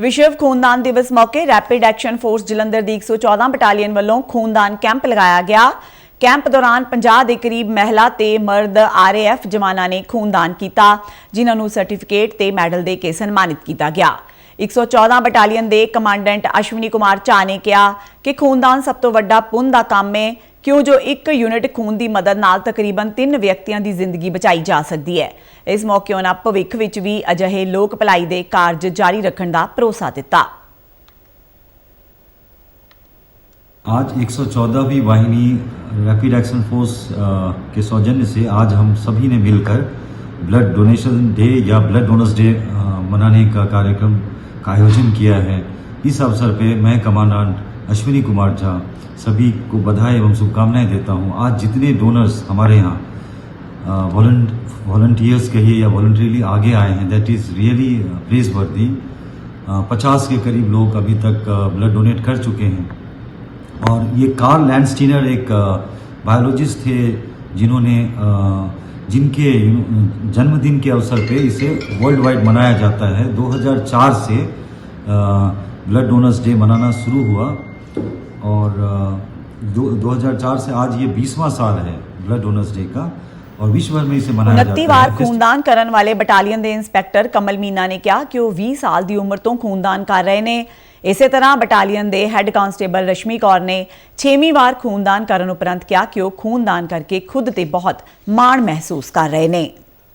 ਵਿਸ਼ਵ ਖੂਨਦਾਨ ਦਿਵਸ ਮੌਕੇ ਰੈਪਿਡ ਐਕਸ਼ਨ ਫੋਰਸ ਜਲੰਧਰ ਦੀ 114 ਬਟਾਲੀਅਨ ਵੱਲੋਂ ਖੂਨਦਾਨ ਕੈਂਪ ਲਗਾਇਆ ਗਿਆ। ਕੈਂਪ ਦੌਰਾਨ 50 ਦੇ ਕਰੀਬ ਮਹਿਲਾ ਤੇ ਮਰਦ ਆਰਏਐਫ ਜਵਾਨਾਂ ਨੇ ਖੂਨਦਾਨ ਕੀਤਾ, ਜਿਨ੍ਹਾਂ ਨੂੰ ਸਰਟੀਫਿਕੇਟ ਤੇ ਮੈਡਲ ਦੇ ਕੇ ਸਨਮਾਨਿਤ ਕੀਤਾ ਗਿਆ। 114 ਬਟਾਲੀਅਨ ਦੇ ਕਮਾਂਡੈਂਟ ਅਸ਼ਵਨੀ ਕੁਮਾਰ ਝਾ ਨੇ ਕਿਹਾ ਕਿ ਖੂਨਦਾਨ ਸਭ ਤੋਂ ਵੱਡਾ ਪੁੰਨ ਦਾ ਕੰਮ ਹੈ ਕਿਉਂ ਜੋ ਇੱਕ ਯੂਨਿਟ ਖੂਨ ਦੀ ਮਦਦ ਨਾਲ ਤਕਰੀਬਨ 3 ਵਿਅਕਤੀਆਂ ਦੀ ਜ਼ਿੰਦਗੀ ਬਚਾਈ ਜਾ ਸਕਦੀ ਹੈ ਇਸ ਮੌਕੇ ਉਹਨਾਂ ਭਵਿੱਖ ਵਿੱਚ ਵੀ ਅਜਿਹੇ ਲੋਕ ਭਲਾਈ ਦੇ ਕਾਰਜ ਜਾਰੀ ਰੱਖਣ ਦਾ ਭਰੋਸਾ ਦਿੱਤਾ आज 114वीं वाहिनी रैपिड एक्शन फोर्स अ, के सौजन्य से आज हम सभी ने मिलकर ब्लड डोनेशन डे या ब्लड डोनर्स डे अ, मनाने का कार्यक्रम का आयोजन किया है इस अवसर पे मैं कमांडेंट अश्विनी कुमार झा, सभी को बधाई एवं शुभकामनाएँ देता हूँ। आज जितने डोनर्स हमारे यहाँ वॉलंटियर्स कहिए या वॉलंटरीली आगे आए हैं दैट इज़ रियली प्रेज वर्दी पचास के करीब लोग अभी तक ब्लड डोनेट कर चुके हैं। और ये कार्ल लैंडस्टीनर एक बायोलॉजिस्ट थे, जिन्होंने जिनके, जन्मदिन के अवसर पे इसे वर्ल्ड वाइड मनाया जाता है। 2004 से ब्लड डोनर्स डे मनाना शुरू हुआ। और अ, दो 2004 से आज ये 20वां साल है ब्लड डोनर्स डे का और विश्व भर में इसे मनाया 29 जाता ਵਾਰ है ਖੂਨਦਾਨ ਕਰਨ ਵਾਲੇ ਬਟਾਲੀਅਨ ਦੇ ਇੰਸਪੈਕਟਰ ਕਮਲ ਮੀਨਾ ਨੇ ਕਿਹਾ ਕਿ ਉਹ 20 ਸਾਲ ਦੀ ਉਮਰ ਤੋਂ ਖੂਨਦਾਨ ਕਰ ਰਹੇ ਨੇ ਇਸੇ ਤਰ੍ਹਾਂ ਬਟਾਲੀਅਨ ਦੇ ਹੈੱਡ ਕਾਂਸਟੇਬਲ ਰਸ਼ਮੀ ਕੌਰ ਨੇ 6ਵੀਂ ਵਾਰ ਖੂਨਦਾਨ ਕਰਨ ਉਪਰੰਤ ਕਿਹਾ ਕਿ ਉਹ ਖੂਨਦਾਨ ਕਰਕੇ ਖੁਦ ਤੇ ਬਹੁਤ ਮਾਣ ਮਹਿਸੂਸ ਕਰ ਰਹੇ ਨੇ